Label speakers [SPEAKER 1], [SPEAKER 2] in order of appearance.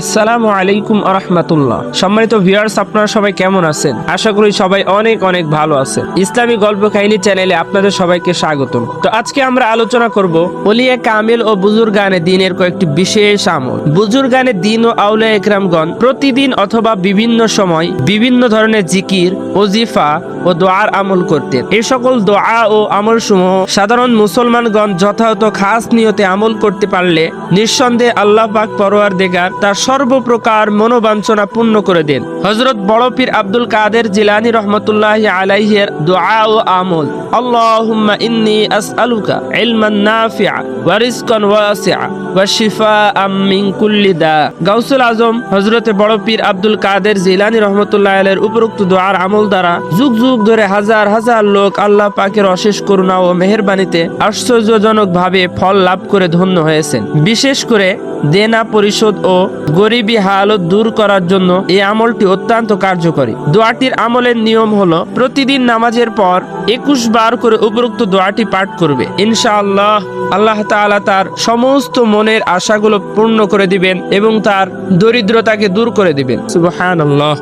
[SPEAKER 1] আসসালামু আলাইকুম আরহামাতুল্লাহ। সম্মানিত ভিউয়ার্স, আপনারা সবাই কেমন আছেন? আশা করি সবাই অনেক অনেক ভালো আছেন। ইসলামী গল্প কাহিনী চ্যানেলে আপনাদের সবাইকে স্বাগতম। তো আজকে আমরা আলোচনা করব ওলিয়া কামিল ও বুজুর্গানে দিনের কয়েকটি বিশেষ আমল। বুজুর্গানে দিন ও আউলিয়া একরামগণ প্রতিদিন অথবা বিভিন্ন সময় বিভিন্ন ধরনের জিকির, ওজিফা ও দোয়ার আমল করতেন এই সকল দোয়া ও আমল সমূহ সাধারণ মুসলমানগণ যথাযথ খাস নিয়তে আমল করতে পারলে নিঃসন্দেহে আল্লাহ পাক পরোয়ার দেগার তার সর্বপ্রকার মনোবাঞ্ছনা পূর্ণ করে দেন। হজরত বড় পীর আব্দুল কাদের জিলানি রহমতুল্লাহ আলাইহের দোয়া ও আমল। ওয়া শিফাআম মিন কুল্লি দা। গাউসুল আজম হযরতে বড় পীর আব্দুল কাদের জিলানী রহমতুল্লাহ আলাইহির উপরোক্ত দোয়ার আমল দ্বারা যুগ যুগ ধরে হাজার হাজার লোক আল্লাহ পাকের অশেষ করুণা ও মেহেরবানিতে আশ্চর্যজনক ভাবে ফল লাভ করে ধন্য হয়েছেন। বিশেষ করে দেনা পরিশোধ ও গরিবী হালত দূর করার জন্য এই আমলটি অত্যন্ত কার্যকরী। দোয়াটির আমলের নিয়ম হলো, প্রতিদিন নামাজের পর একুশ বার করে উপরোক্ত দোয়াটি পাঠ করবে। ইনশাআল্লাহ আল্লাহ তাআলা তার সমস্ত মনের আশাগুলো পূর্ণ করে দিবেন এবং তার দরিদ্রতাকে দূর করে দিবেন। সুবহানাল্লাহ।